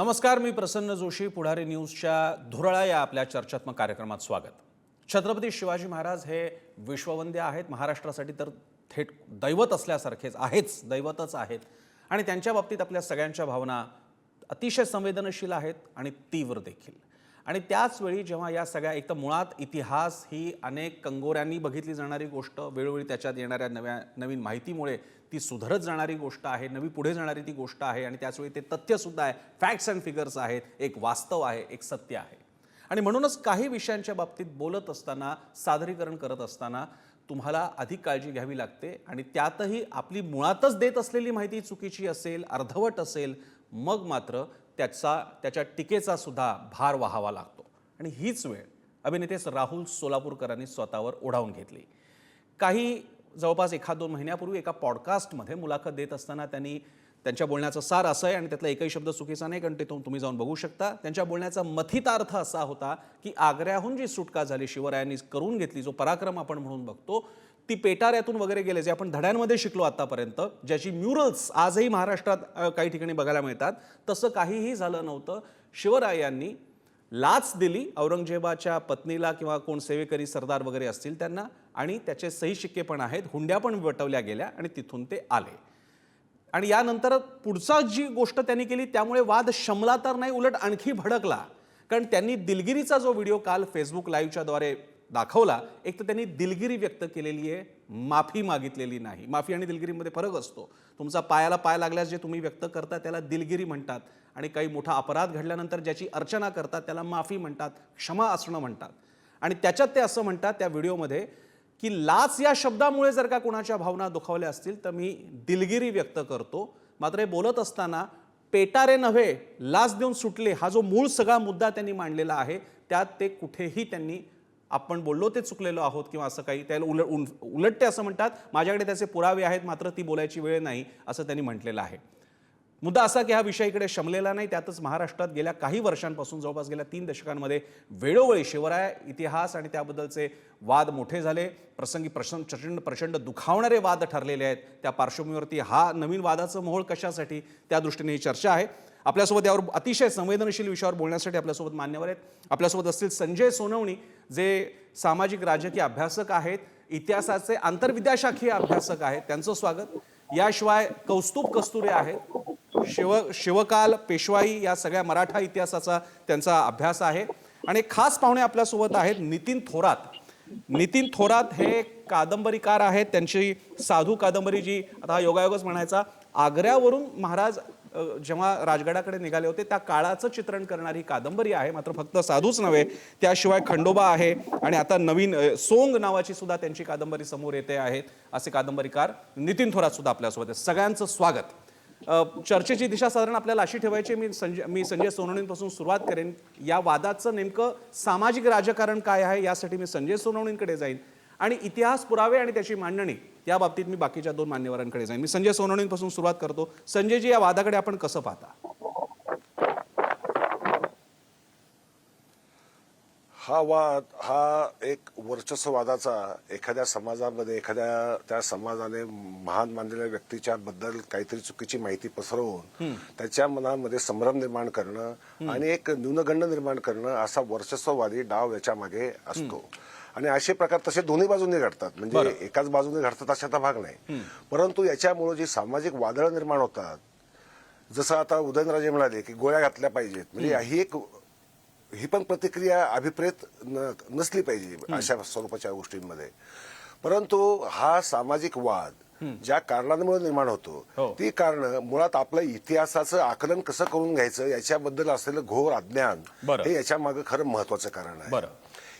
नमस्कार मी प्रसन्न जोशी पुढारी न्यूजच्या धुरळा या आपल्या चर्चात्मक कार्यक्रमात स्वागत. छत्रपती शिवाजी महाराज हे विश्ववंद्य आहेत. महाराष्ट्रासाठी तर थेट दैवत असल्यासारखेच आहेच दैवतच आहेत. आणि त्यांच्या बाबतीत आपल्या सगळ्यांच्या भावना अतिशय संवेदनशील आहेत आणि तीव्र देखील. आणि त्याचवेळी जेव्हा या सगळ्या एक तर मुळात इतिहास ही अनेक कंगोऱ्यांनी बघितली जाणारी गोष्ट वेळोवेळी त्याच्यात येणाऱ्या नव्या नवीन माहितीमुळे ती सुधारत जाणारी गोष्ट आहे नवी पुढे जाणारी ती गोष्ट आहे आणि त्याचवेळी ते तथ्यसुद्धा आहे फॅक्ट्स अँड फिगर्स आहेत एक वास्तव आहे एक सत्य आहे. आणि म्हणूनच काही विषयांच्या बाबतीत बोलत असताना सादरीकरण करत असताना तुम्हाला अधिक काळजी घ्यावी लागते आणि त्यातही आपली मुळातच देत असलेली माहिती चुकीची असेल अर्धवट असेल मग मात्र त्याचा त्याच्या टीकेचा सुद्धा भार वाहावा लागतो. आणि हीच वेळ अभिनेतेच राहुल सोलापूरकरांनी स्वतःवर ओढावून घेतली. काही जवळपास एखाद दोन महिन्यापूर्वी एका पॉडकास्टमध्ये मुलाखत देत असताना त्यांनी त्यांच्या बोलण्याचं सार असं आहे आणि त्यातला एकही शब्द चुकीचा नाही कारण ते तुम्ही जाऊन बघू शकता. त्यांच्या बोलण्याचा मथितार्थ असा होता की आग्र्याहून जी सुटका झाली शिवरायांनी करून घेतली जो पराक्रम आपण म्हणून बघतो ती पेटाऱ्यातून वगैरे गेले जे आपण धड्यांमध्ये शिकलो आतापर्यंत ज्याची म्युरल्स आजही महाराष्ट्रात काही ठिकाणी बघायला मिळतात तसं काहीही झालं नव्हतं. शिवरायांनी लाच दिली औरंगजेबाच्या पत्नीला किंवा कोण सेवेकरी सरदार वगैरे असतील त्यांना आणि त्याचे सही शिक्के पण आहेत हुंड्या पण वटवल्या गेल्या आणि तिथून ते आले. आणि यानंतर पुढचा जी गोष्ट त्यांनी केली त्यामुळे वाद शमला तर नाही उलट आणखी भडकला. कारण त्यांनी दिलगिरीचा जो व्हिडिओ काल फेसबुक लाईव्हच्या द्वारे दाखवला एक तर त्यांनी दिलगिरी व्यक्त केलेली आहे माफी मागितलेली नाही. माफी आणि दिलगिरीमध्ये फरक असतो. तुमचा पायाला पाय लागल्यास जे तुम्ही व्यक्त करता त्याला दिलगिरी म्हणतात आणि काही मोठा अपराध घडल्यानंतर ज्याची अर्चना करतात त्याला माफी म्हणतात क्षमा असणं म्हणतात. आणि त्याच्यात ते असं म्हणतात त्या व्हिडिओमध्ये की लाच या शब्दामुळे जर का कुणाच्या भावना दुखावल्या असतील तर मी दिलगिरी व्यक्त करतो. मात्र हे बोलत असताना पेटारे नव्हे लाच देऊन सुटले हा जो मूळ सगळा मुद्दा त्यांनी मांडलेला आहे त्यात ते कुठेही त्यांनी आपण बोललो ते चुकलेलो आहोत किंवा असं काही त्याला उलट उल- उलट ते असं म्हणतात. माझ्याकडे त्याचे पुरावे आहेत मात्र ती बोलायची वेळ नाही असं त्यांनी म्हटलेलं आहे. मुद्दा असा की हा विषय इकडे शमलेला नाही त्यातच महाराष्ट्रात गेल्या काही वर्षांपासून जवळपास गेल्या तीन दशकांमध्ये वेळोवेळी शिवराय इतिहास आणि त्याबद्दलचे वाद मोठे झाले. प्रसंगी प्रचंड प्रचंड प्रचंड दुखावणारे वाद ठरलेले आहेत. त्या पार्श्वभूमीवरती हा नवीन वादाचं मोहोळ कशासाठी त्या दृष्टीने ही चर्चा आहे. आपल्यासोबत यावर अतिशय संवेदनशील विषयावर बोलण्यासाठी आपल्यासोबत मान्यवर आहेत. आपल्यासोबत असतील संजय सोनवणी जे सामाजिक राजकीय अभ्यासक आहेत. इतिहासाचे आंतरविद्याशाखीय अभ्यासक आहेत. त्यांचं स्वागत. याशिवाय कौस्तुभ कस्तुरे आहेत. शिव शिवकाल पेशवाई या सगळ्या मराठा इतिहासाचा त्यांचा अभ्यास आहे. आणि खास पाहुणे आपल्यासोबत आहेत नितीन थोरात. नितीन थोरात हे कादंबरीकार आहेत. त्यांची साधू कादंबरी जी आता हा योगायोगच म्हणायचा आग्र्यावरून महाराज जेव्हा राजगडाकडे निघाले होते त्या काळाचं चित्रण करणारी कादंबरी आहे मात्र फक्त साधूच नव्हे त्याशिवाय खंडोबा आहे आणि आता नवीन सोंग नावाची सुद्धा त्यांची कादंबरी समोर येते आहेत असे कादंबरीकार नितीन थोरात सुद्धा आपल्यासोबत आहेत. सगळ्यांचं स्वागत. चर्चेची दिशा साधारण आपल्याला अशी ठेवायची मी संजय मी संजय सोनवणींपासून सुरुवात करेन. या वादाचं नेमकं सामाजिक राजकारण काय आहे यासाठी मी संजय सोनवणींकडे जाईन. आणि इतिहास पुरावे आणि त्याची मांडणी या बाबतीत मी बाकीच्या दोन मान्यवरांकडे जाईन. मी संजय सोनवणींपासून सुरुवात करतो. संजयजी या वादाकडे आपण कसं पाहता? हा वाद हा एक वर्चस्ववादाचा एखाद्या समाजामध्ये एखाद्या त्या समाजाने महान मानलेल्या व्यक्तीच्या बद्दल काहीतरी चुकीची माहिती पसरवून त्याच्या मनामध्ये संभ्रम निर्माण करणं आणि एक न्यूनगंड निर्माण करणं असा वर्चस्ववादी डाव याच्या मागे असतो. आणि असे प्रकार तसे दोन्ही बाजूने घडतात. म्हणजे एकाच बाजूने घडतात अशाचा भाग नाही. परंतु याच्यामुळे जी सामाजिक वादळं निर्माण होतात जसं आता उदयनराजे म्हणाले की गोळ्या घातल्या पाहिजेत. म्हणजे ही एक ही पण प्रतिक्रिया अभिप्रेत नसली पाहिजे अशा स्वरूपाच्या गोष्टींमध्ये. परंतु हा सामाजिक वाद ज्या कारणांमुळे निर्माण होतो हो. ती कारण मुळात आपलं इतिहासाचं आकलन कसं करून घ्यायचं याच्याबद्दल असलेलं घोर अज्ञान. हे याच्या मागे खरं महत्वाचं कारण आहे.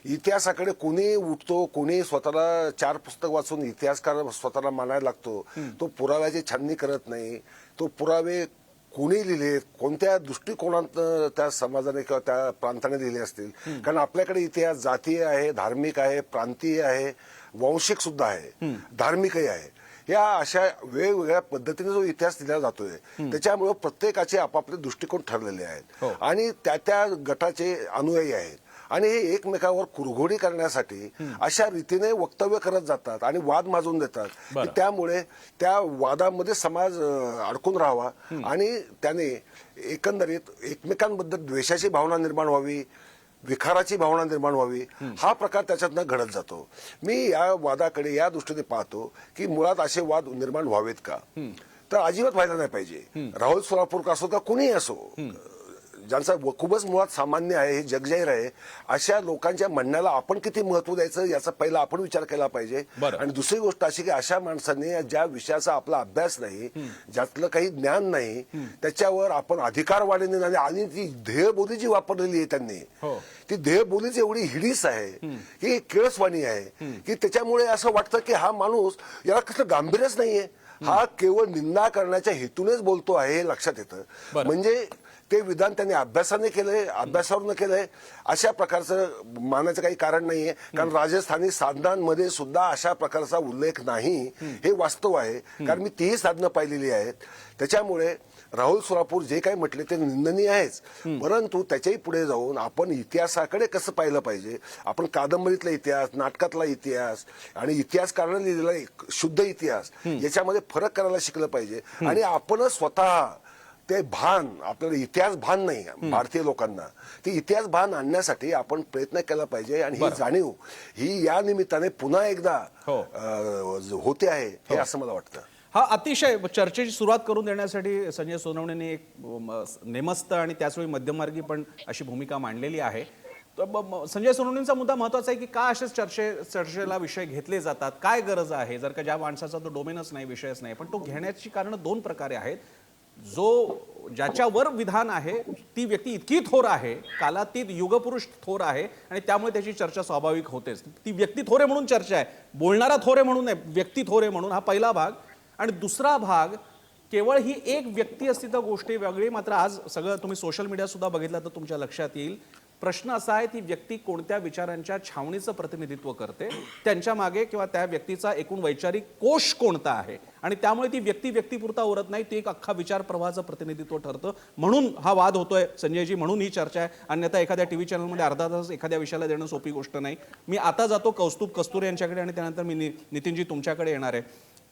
इतिहासाकडे कोणी उठतो कोणी स्वतःला चार पुस्तक वाचून इतिहासकार स्वतःला मानायला लागतो. तो पुराव्याची छाननी करत नाही. तो पुरावे कोणी लिहिले कोणत्या दृष्टिकोनात त्या समाजाने किंवा त्या प्रांताने लिहिले असतील? कारण आपल्याकडे इतिहास जातीय आहे धार्मिक आहे प्रांतीय आहे वंशिक सुद्धा आहे धार्मिकही आहे. या अशा वेगवेगळ्या पद्धतीने जो इतिहास दिला जातोय त्याच्यामुळे प्रत्येकाचे आपापले दृष्टिकोन ठरलेले आहेत. आणि त्या त्या गटाचे अनुयायी आहेत. आणि हे एकमेकावर कुरघोडी करण्यासाठी अशा रीतीने वक्तव्य करत जातात आणि वाद माजून देतात. की. त्यामुळे त्या वादामध्ये समाज अडकून राहावा आणि त्याने एकंदरीत एकमेकांबद्दल द्वेषाची भावना निर्माण व्हावी विखाराची भावना निर्माण व्हावी हा प्रकार त्याच्यातनं घडत जातो. मी या वादाकडे या दृष्टीने पाहतो की मुळात असे वाद निर्माण व्हावेत का? तर अजिबात व्हायला नाही पाहिजे. राहुल सोलापूरकर असो का कुणीही असो ज्यांचा खूपच मुळात सामान्य आहे हे जगजाहीर आहे अशा लोकांच्या म्हणण्याला आपण किती महत्त्व द्यायचं याचा पहिला आपण विचार केला पाहिजे. आणि दुसरी गोष्ट अशी की अशा माणसांनी ज्या विषयाचा आपला अभ्यास नाही ज्यातलं काही ज्ञान नाही त्याच्यावर आपण अधिकारवाणीने आणि- आणि ती ध्येयबोली जी वापरलेली आहे त्यांनी. हो. ती ध्येयबोलीच एवढी हिडीस आहे की किळसवाणी आहे की त्याच्यामुळे असं वाटतं की हा माणूस याला कसलं गांभीर्यच नाहीये. हा केवळ निंदा करण्याच्या हेतूनेच बोलतो आहे हे लक्षात येतं. म्हणजे ते विधान त्यांनी अभ्यासाने केलंय अभ्यासावरून केलंय अशा प्रकारचं मानायचं काही कारण नाहीये. कारण राजस्थानी साधनांमध्ये सुद्धा अशा प्रकारचा उल्लेख नाही. हे वास्तव आहे. कारण मी तीही साधनं पाहिलेली आहेत. त्याच्यामुळे राहुल सोलापूर जे काही म्हटले ते निंदनीय आहेच. परंतु त्याच्याही पुढे जाऊन आपण इतिहासाकडे कसं पाहिलं पाहिजे? आपण कादंबरीतला इतिहास नाटकातला इतिहास आणि इतिहासकाराने लिहिलेला एक शुद्ध इतिहास याच्यामध्ये फरक करायला शिकलं पाहिजे. आणि आपणच स्वतः ते भान आपल्याला इतिहास भान नाही भारतीय लोकांना. ते इतिहास भान आणण्यासाठी आपण प्रयत्न केला पाहिजे आणि ही. जाणीव ही या निमित्ताने पुन्हा एकदा हो. होते आहे हे असं मला वाटतं. हा अतिशय चर्चेची सुरुवात करून देण्यासाठी संजय सोनवणेने एक नेमस्त आणि त्याचवेळी मध्यममार्गी पण अशी भूमिका मांडलेली आहे. तर संजय सोनवणेंचा मुद्दा महत्त्वाचा आहे की का असेच चर्चे चर्चेला विषय घेतले जातात? काय गरज आहे? जर का ज्या माणसाचा तो डोमेनच नाही विषयच नाही पण तो घेण्याची कारणं दोन प्रकारे आहेत. जो ज्याच्यावर विधान आहे ती व्यक्ती इतकी थोर आहे कालातीत युगपुरुष थोर आहे आणि त्यामुळे त्याची चर्चा स्वाभाविक होतेच. ती व्यक्ती थोरे म्हणून चर्चा आहे. बोलणारा थोरे म्हणून नाही व्यक्ती थोरे म्हणून हा पहिला भाग. आणि दुसरा भाग केवळ ही एक व्यक्ती असती तर गोष्टी वेगळी. मात्र आज सगळं तुम्ही सोशल मीडियासुद्धा बघितलं तर तुमच्या लक्षात येईल. प्रश्न असा आहे ती व्यक्ती कोणत्या विचारांच्या छावणीचं प्रतिनिधित्व करते? त्यांच्या मागे किंवा त्या व्यक्तीचा एकूण वैचारिक कोश कोणता आहे? आणि त्यामुळे ती व्यक्ती व्यक्तीपुरता उरत नाही ती एक अख्खा विचार प्रवाहाचं प्रतिनिधित्व ठरतं. म्हणून हा वाद होतोय संजयजी म्हणून ही चर्चा आहे. अन्यथा एखाद्या टी व्ही चॅनलमध्ये अर्धा तास एखाद्या विषयाला देणं सोपी गोष्ट नाही. मी आता जातो कौस्तुभ कस्तूर यांच्याकडे आणि त्यानंतर मी नि- नितीनजी तुमच्याकडे येणार आहे.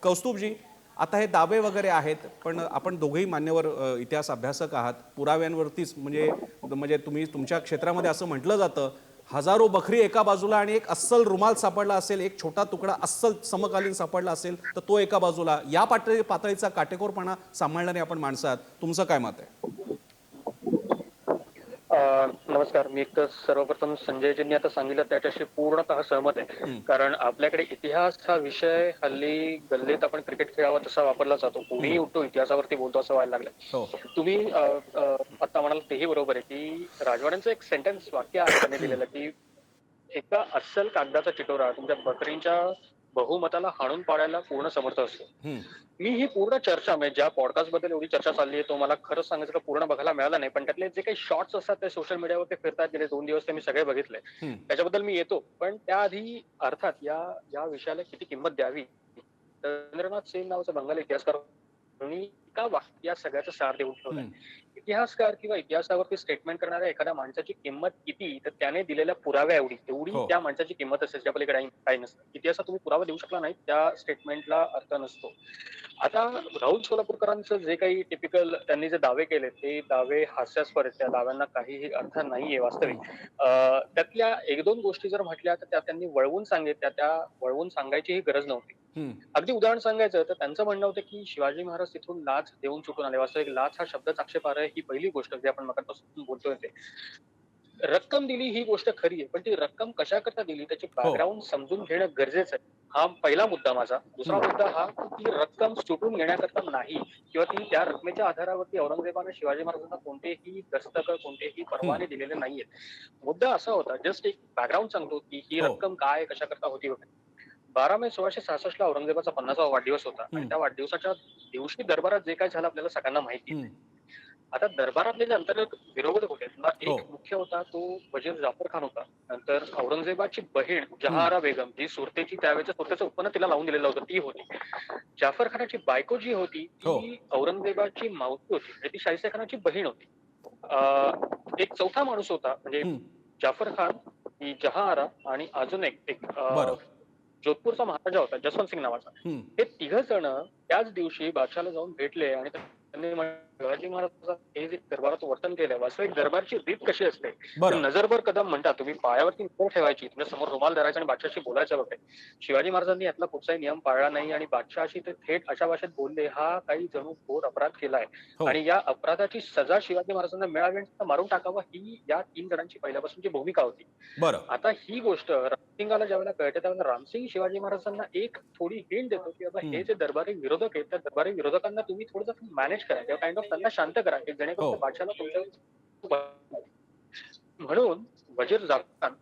कौस्तुभजी आता हे दावे वगैरे आहेत पण आपण दोघेही मान्यवर इतिहास अभ्यासक आहात. पुराव्यांवरतीच म्हणजे म्हणजे तुम्ही तुमच्या क्षेत्रामध्ये असं म्हटलं जातं हजारो बकरी एका बाजूला आणि एक अस्सल रुमाल सापडला असेल एक छोटा तुकडा अस्सल समकालीन सापडला असेल तर तो एका बाजूला. या पातळी पातळीचा काटेकोरपणा सांभाळणारे आपण माणसं आहात. तुमचं काय मत आहे? नमस्कार. मी तर सर्वप्रथम संजयजींनी आता सांगितलं त्याच्याशी पूर्णतः सहमत आहे. कारण आपल्याकडे इतिहास हा विषय हल्ली गल्लीत आपण क्रिकेट खेळावा तसा वापरला जातो. कोणीही उठतो इतिहासावरती बोलतो असं व्हायला लागलं हो. तुम्ही आता म्हणाल तेही बरोबर आहे की राजवाड्यांचं एक सेंटेन्स वाक्य आहे त्यांनी दिलेलं की एका अस्सल कागदाचा चिटोरा तुमच्या बकरींच्या बहुमताला हाणून पाडायला पूर्ण समर्थ असतो. मी ही पूर्ण चर्चा म्हणजे ज्या पॉडकास्टबद्दल एवढी चर्चा चालली आहे तो मला खरंच सांगायचं का पूर्ण बघायला मिळाला नाही. पण त्यातले जे काही शॉर्ट्स असतात ते सोशल मीडियावर ते फिरतात. गेले दोन दिवस ते मी सगळे बघितले. त्याच्याबद्दल मी येतो. पण त्याआधी अर्थात या या विषयाला किती किंमत द्यावी? रवींद्रनाथ सेन नावाचा बंगाली इतिहासकार यांनी एका वाक्यात या सगळ्याचं सार देऊन ठेवलं हम्म. इतिहासकार किंवा इतिहासावरती स्टेटमेंट करणाऱ्या एखाद्या माणसाची किंमत किती तर त्याने दिलेल्या पुराव्या एवढी तेवढी हो. त्या माणसाची किंमत असेल त्या पलीकडे काही- नसतं. इतिहासात तुम्ही पुरावा देऊ शकला नाही त्या स्टेटमेंटला अर्थ नसतो. आता राहुल सोलापूरकरांचं जे काही टिपिकल त्यांनी जे दावे केले ते दावे हास्यास्पद आहेत. त्या दाव्यांना काहीही अर्थ नाहीये वास्तविक. त्यातल्या एक दोन गोष्टी जर म्हटल्या तर त्या त्यांनी वळवून सांगितल्या. त्या वळवून सांगायचीही गरज नव्हती. अगदी उदाहरण सांगायचं तर त्यांचं म्हणणं होतं की शिवाजी महाराज तिथून लाच देऊन सुटून आले. वास्तविक लाच हा शब्दच आक्षेपार्ह आहे ही पहिली गोष्ट जी आपण मगापासून बोलतोय ते. रक्कम दिली ही गोष्ट खरी आहे पण ती रक्कम कशा करता दिली? त्याची बॅकग्राऊंड समजून घेणं गरजेचं आहे. हा पहिला मुद्दा माझा. दुसरा मुद्दा हा की ती रक्कम सुटून घेण्याकरता नाही किंवा ती त्या रकमेच्या आधारावरती औरंगजेबाने शिवाजी महाराजांना कोणतेही दस्तक कोणतेही परवाने दिलेले नाहीयेत. मुद्दा असा होता जस्ट एक बॅकग्राऊंड सांगतो की ही हो. रक्कम काय कशा करता होती वगैरे. बारा मे सोळाशे सहासष्ट ला औरंगजेबाचा पन्नासावा वाढदिवस होता. आणि त्या वाढदिवसाच्या दिवशी दरबारात जे काय झालं आपल्याला सगळ्यांना माहिती. आता दरबारातले जे अंतर्गत विरोधक होते हो. एक मुख्य होता तो वजीर जाफर खान होता नंतर औरंगजेबाची बहीण जहारा बेगम जी सुरतेची त्यावेळेच्या सुरतेचं उत्पन्न तिला लावून दिलेलं होतं ती होती जाफर खानाची बायको जी होती हो. ती औरंगजेबाची मावशी होती म्हणजे ती शाहिस्ते खानाची बहीण होती एक चौथा माणूस होता म्हणजे. जाफर खान की जहाआरा आणि अजून एक एक. जोधपूरचा महाराजा होता जसवंत सिंग नावाचा. हे तिघ जण त्याच दिवशी बादशाला जाऊन भेटले आणि त्यांनी शिवाजी महाराज हे जे दरबारात वर्तन केलंय वास्तविक दरबारची रीत कशी असते? बरं. नजरभर कदम म्हणता तुम्ही पायावरती नजर ठेवायची तुमच्यासमोर रुमाल धरायचा आणि बादशाशी बोलायचं वगैरे शिवाजी महाराजांनी यातला कुठचाही नियम पाळला नाही आणि बादशाशी ते थेट अशा भाषेत बोलले हा काही जणू घोर अपराध केलाय. हो. आणि या अपराधाची सजा शिवाजी महाराजांना मिळावी आणि त्यांना मारून टाकावं ही या तीन जणांची पहिल्यापासूनची भूमिका होती. बरं. आता ही गोष्ट रामसिंगाला ज्यावेळेला कळते त्यावेळेला रामसिंग शिवाजी महाराजांना एक थोडी हिंट देतो की बाबा हे. जे दरबारी विरोधक आहेत त्या दरबारी विरोधकांना तुम्ही थोडंसं मॅनेज करा किंवा काइंड ऑफ त्यांना शांत करा की हो. जेणेकरून त्या बादशाला तुमच्या म्हणून वजीर जाफर खान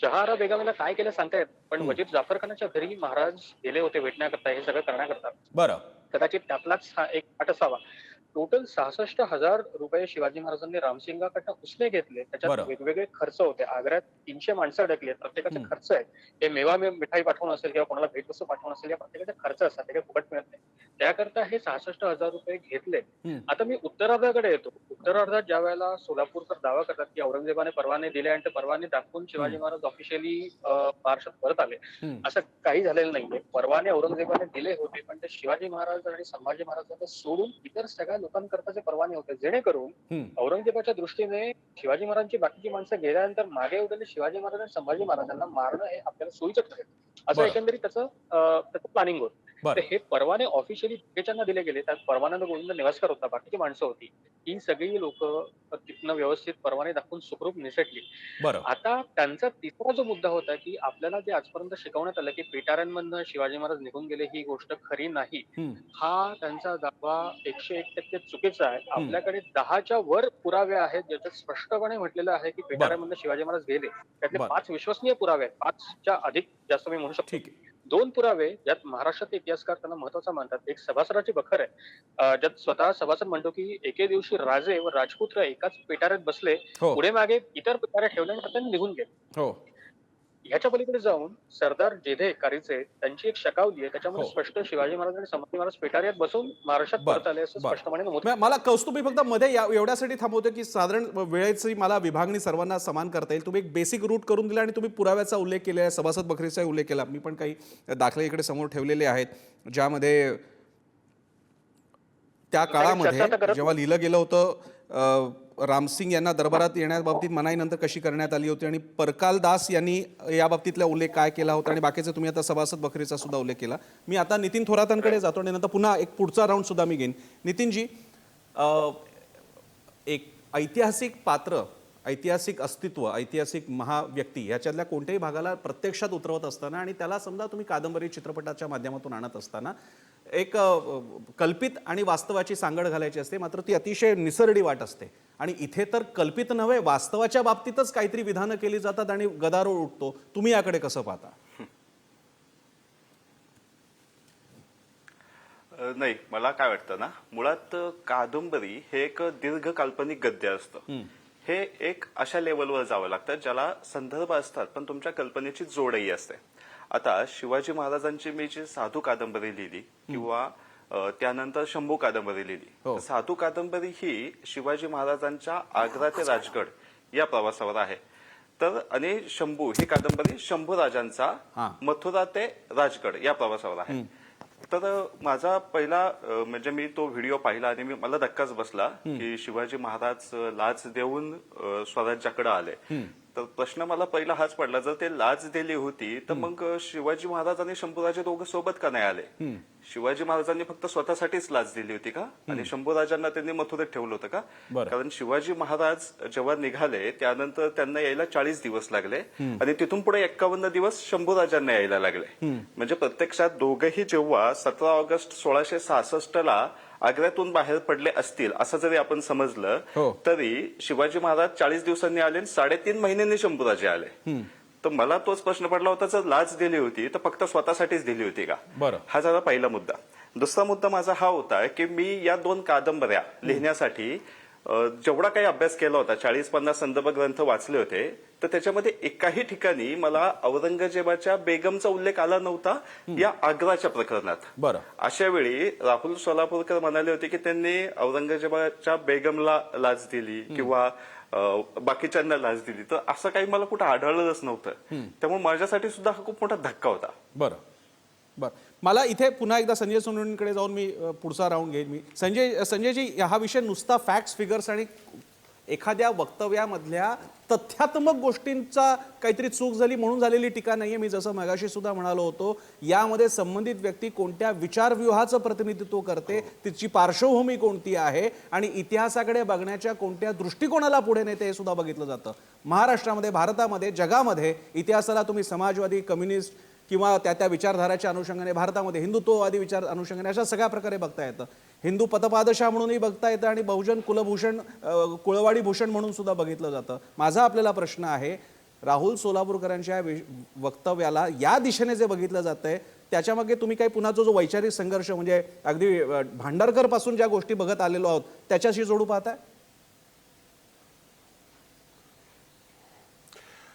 जहारा बेगमेला काय केलं सांगता येत पण. वजीर जाफर खानाच्या घरी महाराज गेले होते भेटण्याकरता हे सगळं करण्याकरता बरं कदाचित त्यातलाच हा एक पाठ असावा टोटल सहासष्ट हजार रुपये शिवाजी महाराजांनी रामसिंगाकडनं उसने घेतले त्याच्यात. वेगवेगळे खर्च होते आग्र्यात तीनशे माणसं अडकली प्रत्येकाचे. खर्च आहे हे मेवा मिठाई पाठवणं असेल किंवा कोणाला भेटवस्तू पाठवणं असेल या प्रत्येकाचे खर्च असतात ते काही फुकट मिळत नाही त्याकरता हे सहासष्ट हजार रुपये घेतले. आता मी उत्तरार्धाकडे येतो उत्तरार्धात ज्या वेळेला सोलापूरकर दावा करतात की औरंगजेबाने परवाने दिले आणि ते परवाने दाखवून शिवाजी. महाराज ऑफिशियली महाराष्ट्रात परत आले. असं काही झालेलं नाहीये परवाने औरंगजेबाने दिले होते पण ते शिवाजी महाराज आणि संभाजी महाराजांना सोडून इतर सगळ्या लोकांकरता जे परवाने होते. जेणेकरून. औरंगजेबाच्या दृष्टीने शिवाजी महाराजांची बाकीची माणसं गेल्यानंतर मागे उरलेले शिवाजी महाराज आणि संभाजी महाराजांना मारणं हे आपल्याला सोयीचं ठरेल. असं. एकंदरीत त्याचं त्याचं प्लॅनिंग होतं. हे परवाने ऑफिशियली बाकीच्यांना दिले गेले. त्यात परवान्यानं गोविंद निवासकर होता. बाकीची माणसं होती ही सगळी लोक तिथनं व्यवस्थित परवाने दाखवून सुखरूप निसटली. आता त्यांचा तिसरा जो मुद्दा होता की आपल्याला जे आजपर्यंत शिकवण्यात आलं की पेटाऱ्यांमधनं शिवाजी महाराज निघून गेले ही गोष्ट खरी नाही. हा त्यांचा दावा एकशे एक टक्के चुकीचा आहे. आपल्याकडे दहाच्या वर पुरावे आहेत ज्याच्यात स्पष्टपणे म्हटलेलं आहे की पेटाऱ्यांमधनं शिवाजी महाराज गेले. त्यातले. पाच विश्वसनीय पुरावे आहेत. पाचच्या अधिक जास्त मी म्हणू शकतो. दोन पुरावे ज्यात महाराष्ट्राचे इतिहासकार त्यांना महत्त्वाचा मानतात. एक सभासदाची बखर आहे. ज्यात स्वतः सभासद म्हणतो की एके दिवशी राजे व राजपुत्र एकाच पेटाऱ्यात बसले. हो. पुढे मागे इतर पेटाऱ्या ठेवल्या आणि त्यांनी निघून गेले. हो. ह्याच्या पलीकडे जाऊन सरदार जेधे कारीचे त्यांची एक शकावली आहे त्याच्यामध्ये हो. स्पष्ट शिवाजी महाराज आणि संभाजी महाराज पेटाऱ्यात बसून महाराष्ट्रात बरं, परत आले असं बरं. स्पष्टपणे नमूद म- मला कौस्तुभ मी फक्त मध्ये या- एवढ्यासाठी थांबवतो की साधारण वेळेची मला विभागणी सर्वांना समान करता येईल तुम्ही एक बेसिक रूट करून दिला आणि तुम्ही पुराव्याचा उल्लेख केला आहे सभासद बकरीचा उल्लेख केला मी पण काही दाखले इकडे समोर ठेवलेले आहेत ज्यामध्ये त्या चर्चा तर काळामध्ये करत जेव्हा लिहिलं गेलं होतं रामसिंग यांना दरबारात येण्याबाबतीत मनाई नंतर कशी करण्यात आली होती आणि परकाल दास यांनी या बाबतीतला उल्लेख काय केला होता? आणि बाकीचे तुम्ही आता सभासद बकरीचा सुद्धा उल्लेख केला. मी आता नितीन थोरातांकडे जातो आणि नंतर पुन्हा एक पुढचा राऊंड सुद्धा मी घेईन. नितीनजी एक ऐतिहासिक पात्र ऐतिहासिक अस्तित्व ऐतिहासिक महाव्यक्ती ह्याच्यातल्या कोणत्याही भागाला प्रत्यक्षात उतरवत असताना आणि त्याला समजा तुम्ही कादंबरी चित्रपटाच्या माध्यमातून आणत असताना एक कल्पित आणि वास्तवाची सांगड घालायची असते मात्र ती अतिशय निसरडी वाट असते. आणि इथे तर कल्पित नव्हे वास्तवाच्या बाबतीतच काहीतरी विधानं केली जातात आणि गदारोळ उठतो. तुम्ही याकडे कसं पाहता? नाही मला काय वाटतं ना मुळात कादंबरी हे एक दीर्घ काल्पनिक गद्य असतं. हे एक अशा लेवलवर जावं लागतं ज्याला संदर्भ असतात पण तुमच्या कल्पनेची जोडही असते. आता शिवाजी महाराजांची मी जी साधू कादंबरी लिहिली किंवा त्यानंतर शंभू कादंबरी लिहिली. हो. तर साधू कादंबरी ही शिवाजी महाराजांच्या आग्रा ते राजगड या प्रवासावर आहे. तर आणि शंभू ही कादंबरी शंभू राजांचा. मथुरा ते राजगड या प्रवासावर आहे. तर माझा पहिला म्हणजे मी तो व्हिडिओ पाहिला आणि मी मला धक्काच बसला की शिवाजी महाराज लाच देऊन स्वराज्याकडे आले. तर प्रश्न मला पहिला हाच पडला जर ते लाच दिली होती तर मग शिवाजी महाराज आणि शंभूराजे दोघं सोबत का नाही आले? शिवाजी महाराजांनी फक्त स्वतःसाठीच लाच दिली होती का? आणि शंभूराजांना त्यांनी मथुरेत ठेवलं होतं का. कारण शिवाजी महाराज जेव्हा निघाले त्यानंतर त्यांना यायला चाळीस दिवस लागले. आणि तिथून पुढे एक्कावन्न दिवस शंभूराजांना यायला लागले. म्हणजे प्रत्यक्षात दोघेही जेव्हा सतरा ऑगस्ट सोळाशे सहासष्ट ला आग्र्यातून बाहेर पडले असतील असं जरी आपण समजलं हो. तरी शिवाजी महाराज चाळीस दिवसांनी आले आणि साडेतीन महिन्यांनी शंभूराजे आले तर मला तोच प्रश्न पडला होता जर लाच दिली होती तर फक्त स्वतःसाठीच दिली होती का बरं. हा झाला पहिला मुद्दा दुसरा मुद्दा माझा हा होता की मी या दोन कादंबऱ्या लिहिण्यासाठी जेवढा काही अभ्यास केला होता चाळीस पन्नास संदर्भ ग्रंथ वाचले होते तर त्याच्यामध्ये एकाही ठिकाणी मला औरंगजेबाच्या बेगमचा उल्लेख आला नव्हता या आग्राच्या प्रकरणात. बरं. अशा वेळी राहुल सोलापूरकर म्हणाले होते की त्यांनी औरंगजेबाच्या बेगमला लाच दिली किंवा बाकीच्यांना लाच दिली. तर असं काही मला कुठं आढळलंच नव्हतं. त्यामुळे माझ्यासाठी सुद्धा हा खूप मोठा धक्का होता. बरं. बरं. मला इथे पुन्हा एकदा संजय सोनवणेकडे जाऊन मी पुढचा राऊंड घेईन मी. संजय संजयजी हा विषय नुसता फॅक्ट्स फिगर्स आणि एखाद्या वक्तव्यामधल्या तथ्यात्मक गोष्टींचा काहीतरी चूक झाली म्हणून झालेली टीका नाहीये. मी जसं मगाशी सुद्धा म्हणालो होतो यामध्ये संबंधित व्यक्ती कोणत्या विचारव्यूहाचं प्रतिनिधित्व करते तिची पार्श्वभूमी कोणती आहे आणि इतिहासाकडे बघण्याच्या कोणत्या दृष्टिकोनाला पुढे नेते हे सुद्धा बघितलं जातं. महाराष्ट्रामध्ये भारतामध्ये जगामध्ये इतिहासाला तुम्ही समाजवादी कम्युनिस्ट किंवा त्या त्या विचारधाराच्या अनुषंगाने भारतामध्ये हिंदुत्ववादी विचार अनुषंगाने अशा सगळ्या प्रकारे बघता येतं. हिंदू पतपादशा म्हणूनही बघता येतं आणि बहुजन कुलभूषण कुळवाडी भूषण म्हणून सुद्धा बघितलं जातं. माझा आपल्याला प्रश्न आहे राहुल सोलापूरकरांच्या वि- वक्तव्याला या दिशेने जे बघितलं जातं आहे त्याच्यामागे तुम्ही काही पुन्हा जो जो वैचारिक संघर्ष म्हणजे अगदी भांडारकरपासून ज्या गोष्टी बघत आलेलो आहोत त्याच्याशी जोडू पाहताय?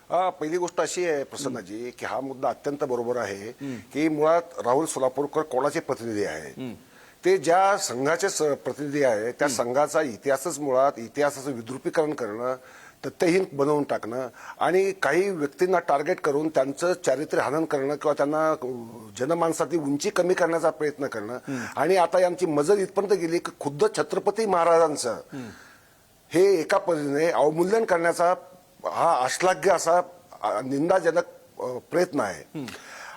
हा, पहिली गोष्ट अशी आहे प्रसन्नाजी की हा मुद्दा अत्यंत बरोबर आहे की मुळात राहुल सोलापूरकर कोणाचे प्रतिनिधी आहे ते ज्या संघाचे प्रतिनिधी आहे त्या संघाचा इतिहासच मुळात इतिहासाचं विद्रुपीकरण करणं तथ्यहीन बनवून टाकणं आणि काही व्यक्तींना टार्गेट करून त्यांचं चारित्र्य हनन करणं किंवा त्यांना अं, जनमानसातली उंची कमी करण्याचा प्रयत्न करणं. आणि आता यांची मजल इथपर्यंत गेली की खुद्द छत्रपती महाराजांचं हे एका पद्धतीने अवमूल्यन करण्याचा हा अश्लाघ्य असा निंदाजनक प्रयत्न आहे.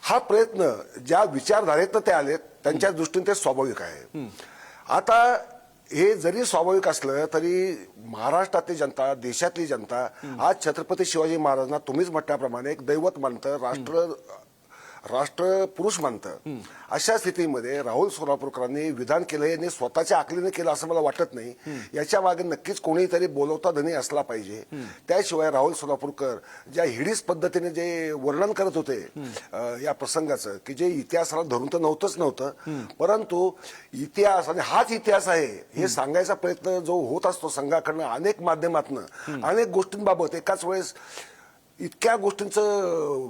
हा प्रयत्न ज्या विचारधारेतनं ते आलेत त्यांच्या दृष्टीने ते स्वाभाविक आहे. आता हे जरी स्वाभाविक असलं तरी महाराष्ट्रातली जनता देशातली जनता आज छत्रपती शिवाजी महाराजांना तुम्हीच म्हटल्याप्रमाणे एक दैवत मानतं राष्ट्र राष्ट्र पुरुष मानतं अशा स्थितीमध्ये राहुल सोलापूरकरांनी विधान केलं यांनी स्वतःच्या आकलीने केलं असं मला वाटत नाही. याच्या मागे नक्कीच कोणीतरी बोलवता धनी असला पाहिजे. त्याशिवाय राहुल सोलापूरकर ज्या हिडीस पद्धतीने जे वर्णन करत होते या प्रसंगाचं की जे इतिहासाला धरून तर नव्हतंच नव्हतं परंतु इतिहास आणि हाच इतिहास आहे हे सांगायचा प्रयत्न जो होत असतो संघाकडनं अनेक माध्यमातनं अनेक गोष्टींबाबत एकाच वेळेस इतक्या गोष्टींचं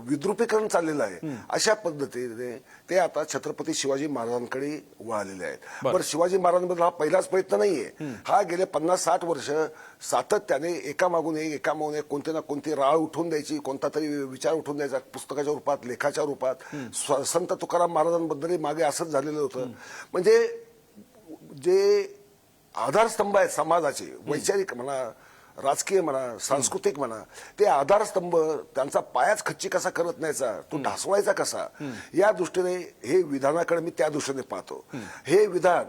विद्रुपीकरण चाललेलं आहे. अशा पद्धतीने ते आता छत्रपती शिवाजी महाराजांकडे वळालेले आहेत. बरं. शिवाजी महाराजांबद्दल हा पहिलाच प्रयत्न नाहीये. हा गेले पन्नास साठ वर्ष सातत्याने एका मागून एक एका मागून एक कोणती ना कोणती राळ उठवून द्यायची कोणता तरी विचार उठवून द्यायचा पुस्तकाच्या रूपात लेखाच्या रूपात. स्व- संत तुकाराम महाराजांबद्दलही मागे असंच झालेलं होतं. म्हणजे जे आधारस्तंभ आहेत समाजाचे वैचारिक म्हणा राजकीय म्हणा सांस्कृतिक म्हणा ते आधारस्तंभ त्यांचा पायाच खच्ची कसा करत न्यायचा तो ढासवायचा कसा या दृष्टीने हे विधानाकडे मी त्या दृष्टीने पाहतो. हे विधान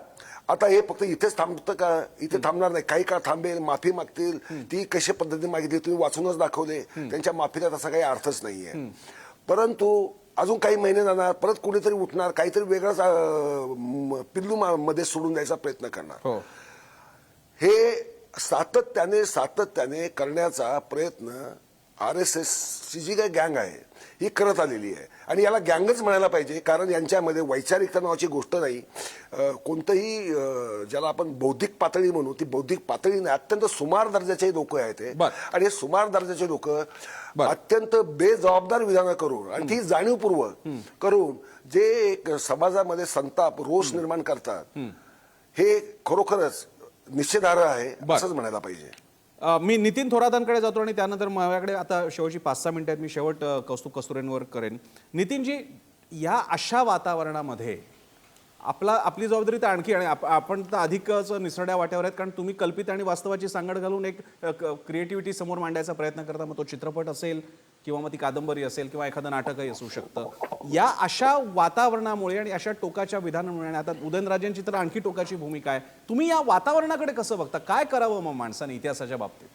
आता हे फक्त इथेच थांबतं का? इथे थांबणार नाही. काही काळ थांबेल माफी मागतील. ती कशा पद्धतीने मागितली तुम्ही वाचूनच दाखवले. त्यांच्या माफीला तसा काही अर्थच नाहीये. परंतु अजून काही महिने जाणार परत कुणीतरी उठणार काहीतरी वेगळाच पिल्लू मध्ये सोडून द्यायचा प्रयत्न करणार. हो. हे सातत्याने सातत्याने करण्याचा प्रयत्न आर एस एस ची जी काही गँग आहे ही करत आलेली आहे. आणि याला गँगच म्हणायला पाहिजे कारण यांच्यामध्ये वैचारिकता नावाची गोष्ट नाही. कोणतंही ज्याला आपण बौद्धिक पातळी म्हणू ती बौद्धिक पातळी नाही. अत्यंत सुमार दर्जाचे लोक आहेत. आणि हे सुमार दर्जाचे लोक. अत्यंत बेजबाबदार विधानं करून आणि ती जाणीवपूर्वक करून जे एक समाजामध्ये संताप रोष निर्माण करतात हे खरोखरच निषेधार्ह आहे. असंच म्हणायला पाहिजे मी नितीन थोरातांकडे जातो आणि त्यानंतर माझ्याकडे आता शेवटची पाच सहा मिनिटात मी शेवट कौस्तुभ कस्तुरेंवर करेन नितीनजी या अशा वातावरणामध्ये आपला आपली जबाबदारी तर आणखी आणि आपण तर अधिकच निसरड्या वाट्यावर आहेत कारण तुम्ही कल्पित आणि वास्तवाची सांगड घालून एक क्रिएटिव्हिटी समोर मांडायचा प्रयत्न करता मग तो चित्रपट असेल किंवा मग ती कादंबरी असेल किंवा एखादं नाटकही असू शकतं. या अशा वातावरणामुळे आणि अशा टोकाच्या विधानामुळे आणि आता उदयनराजेंची तर आणखी टोकाची भूमिका आहे. तुम्ही या वातावरणाकडे कसं बघता? काय करावं मग माणसाने इतिहासाच्या बाबतीत?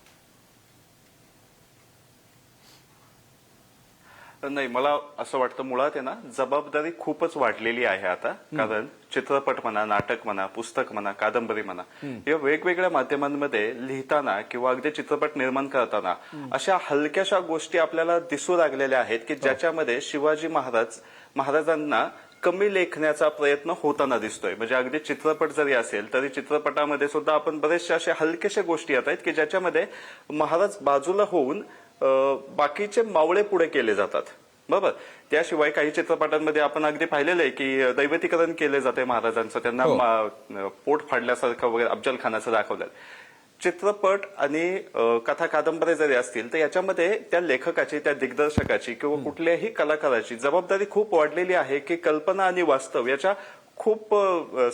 नाही. मला असं वाटतं मुळात आहे ना जबाबदारी खूपच वाढलेली आहे आता. कारण चित्रपट म्हणा नाटक म्हणा पुस्तक म्हणा कादंबरी म्हणा या वेगवेगळ्या माध्यमांमध्ये लिहिताना किंवा अगदी चित्रपट निर्माण करताना अशा हलक्याशा गोष्टी आपल्याला दिसू लागलेल्या आहेत की ज्याच्यामध्ये शिवाजी महाराज महाराजांना कमी लेखण्याचा प्रयत्न होताना दिसतोय. म्हणजे अगदी चित्रपट जरी असेल तरी चित्रपटामध्ये सुद्धा आपण बरेचशा अशा हलक्याशा गोष्टी येत आहेत की ज्याच्यामध्ये महाराज बाजूला होऊन बाकीचे मावळे पुढे केले जातात. बरोबर? त्याशिवाय काही चित्रपटांमध्ये आपण अगदी पाहिलेलं आहे की दैवतीकरण केले जाते महाराजांचं. त्यांना मा- पोट फाडल्यासारखं वगैरे अफजल खानाचं दाखवलं चित्रपट आणि कथा कादंबऱ्या जरी असतील तर याच्यामध्ये त्या लेखकाची त्या दिग्दर्शकाची किंवा कुठल्याही कलाकाराची जबाबदारी खूप वाढलेली आहे की कल्पना आणि वास्तव याच्या खूप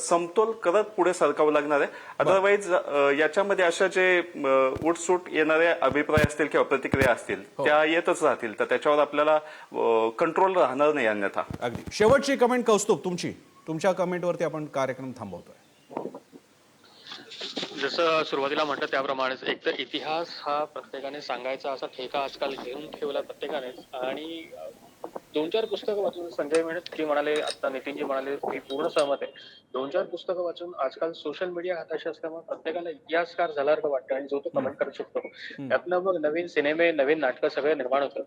समतोल करत पुढे सरकावं लागणार आहे. अदरवाईज याच्यामध्ये अशा जे उठसूट येणारे अभिप्राय असतील किंवा प्रतिक्रिया असतील त्या येतच राहतील. तर त्याच्यावर आपल्याला कंट्रोल राहणार नाही अन्यथा. अगदी. शेवटची कमेंट कौस्तुभ तुमची. तुमच्या कमेंटवरती आपण कार्यक्रम थांबवतोय. जसं सुरुवातीला म्हटलं त्याप्रमाणेच एक तर इतिहास हा प्रत्येकाने सांगायचा असा ठेका आजकाल घेऊन ठेवला प्रत्येकानेच. आणि दोन चार पुस्तकं वाचून संजय मेहनत जी म्हणाले आता नितीनजी म्हणाले मी पूर्ण सहमत आहे. दोन चार पुस्तकं वाचून आजकाल सोशल मीडिया हाताशी असल्यामुळे प्रत्येकाला इतिहासकार झाल्यासारखं वाटतं आणि जो तो कमेंट करू शकतो. त्यातनं मग नवीन सिनेमे नवीन नाटकं सगळे निर्माण होतं.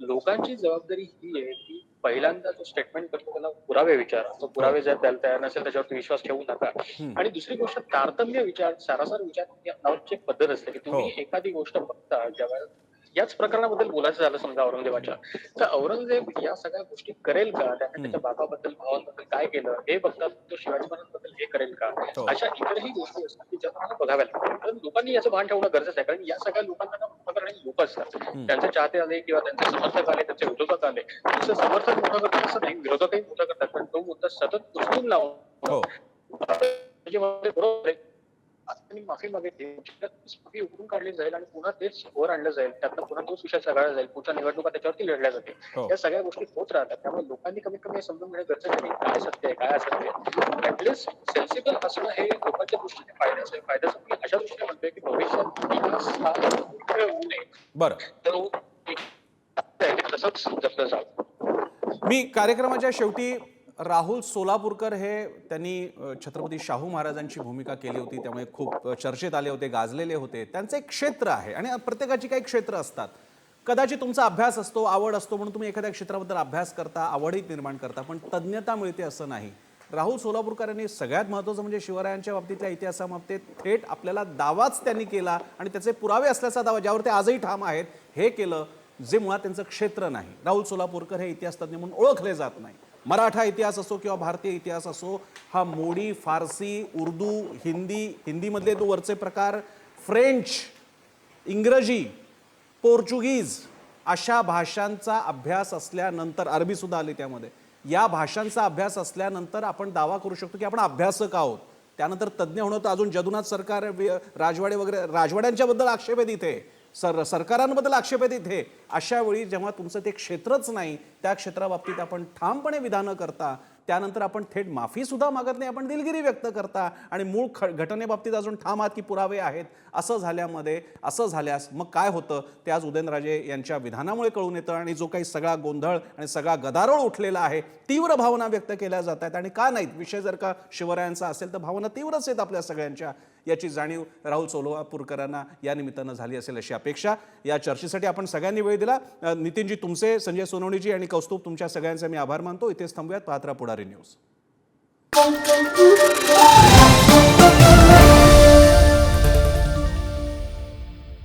लोकांची जबाबदारी ही आहे की पहिल्यांदा जो स्टेटमेंट करतो त्याला पुरावे विचारा. तो पुरावे जर द्यायला तयार नसेल त्याच्यावरती विश्वास ठेवू नका. आणि दुसरी गोष्ट तारतम्य विचार सारासार विचार नावाची एक पद्धत असते की तुम्ही हो. एखादी गोष्ट बघता ज्यावेळेला याच प्रकरणाबद्दल बोलायचं झालं समजा औरंगजेबाच्या. तर औरंगजेब या सगळ्या गोष्टी करेल का? त्याने त्याच्या बापाबद्दल भावांबद्दल काय केलं? हे बघता तो शिवाजी महाराजांबद्दल हे करेल का? हो. अशा इतरही गोष्टी असतात की ज्या तुम्हाला बघाव्या लागतात. कारण लोकांनी याचं भान ठेवणं गरजेचं आहे. कारण या सगळ्या लोकांना मोठं करणारे लोक असतात. त्यांचे चाहते आले किंवा त्यांचे समर्थक आले त्यांचे विरोधक आले. नुसतं समर्थक मोठं करतात असं नाही. विरोधकही मोठं करतात. पण तो मुद्दा सतत उचलून लावून हो त्यांनी माफी मागितली. माफी उकरून काढली जाईल आणि पुन्हा तेच वर आणलं जाईल. त्यातनं पुन्हा तोच विषय सगळा जाईल. पुढच्या निवडणुका त्याच्यावरती लढल्या जाते हो. या सगळ्या गोष्टी होत राहतात. त्यामुळे लोकांनी कमीत कमी हे समजून घेणं गरजेचं आहे काय सत्य आहे काय असत्य ऍटलिस्ट सेन्सिबल असणं हे लोकांच्या दृष्टीने फायद्याचं आहे. फायद्याचं मी अशा दृष्टीने म्हणतोय की भविष्यात विकास हा होऊ नये. बरं. एक- तसंच जपलं जावं. मी कार्यक्रमाच्या शेवटी राहुल सोलापूरकर हे त्यांनी छत्रपती शाहू महाराजांची भूमिका केली होती त्यामुळे खूप चर्चेत आले होते गाजलेले होते. त्यांचं एक क्षेत्र आहे आणि प्रत्येकाची काही क्षेत्र असतात. कदाचित तुमचा अभ्यास असतो आवड असतो म्हणून तुम्ही एखाद्या क्षेत्राबद्दल अभ्यास करता आवडही निर्माण करता पण तज्ज्ञता मिळते असं नाही. राहुल सोलापूरकर यांनी सगळ्यात महत्त्वाचं म्हणजे शिवरायांच्या बाबतीतल्या इतिहासाबाबतीत थेट आपल्याला दावाच त्यांनी केला आणि त्याचे पुरावे असल्याचा दावा ज्यावर ते आजही ठाम आहेत हे केलं जे मुळात त्यांचं क्षेत्र नाही. राहुल सोलापूरकर हे इतिहासतज्ञ म्हणून ओळखले जात नाही. मराठा इतिहास असो किंवा भारतीय इतिहास असो हा मोडी फारसी उर्दू हिंदी हिंदीमधले तो वरचे प्रकार फ्रेंच इंग्रजी पोर्चुगीज अशा भाषांचा अभ्यास असल्यानंतर अरबीसुद्धा आली त्यामध्ये. या भाषांचा अभ्यास असल्यानंतर आपण दावा करू शकतो की आपण अभ्यासक आहोत. त्यानंतर तज्ज्ञ होणं तर अजून जदुनाथ सरकार राजवाडे वगैरे राजवाड्यांच्याबद्दल आक्षेप आहेत इथे. सर सरकारांबद्दल आक्षेप आहेत इथे. अशा वेळी जेव्हा तुमचं ते क्षेत्रच नाही त्या क्षेत्राबाबतीत आपण ठामपणे विधानं करता त्यानंतर आपण थेट माफीसुद्धा मागत नाही आपण दिलगिरी व्यक्त करता आणि मूळ ख घटनेबाबतीत अजून ठाम आहात की पुरावे आहेत असं झाल्यामध्ये असं झाल्यास मग काय होतं? ते आज उदयनराजे यांच्या विधानामुळे कळून येतं आणि जो काही सगळा गोंधळ आणि सगळा गदारोळ उठलेला आहे तीव्र भावना व्यक्त केल्या जात आहेत. आणि का नाहीत? विषय जर का शिवरायांचा असेल तर भावना तीव्रच आहेत आपल्या सगळ्यांच्या. याची जाणीव राहुल सोलापूरकरांना या निमित्तानं झाली असेल अशी अपेक्षा. या चर्चेसाठी आपण सगळ्यांनी वेळ दिला. नितीनजी तुमचे संजय सोनवणीजी आणि कौस्तुभ तुमच्या सगळ्यांचे मी आभार मानतो. इथेच थांबूयात पाहत पुढारी न्यूज.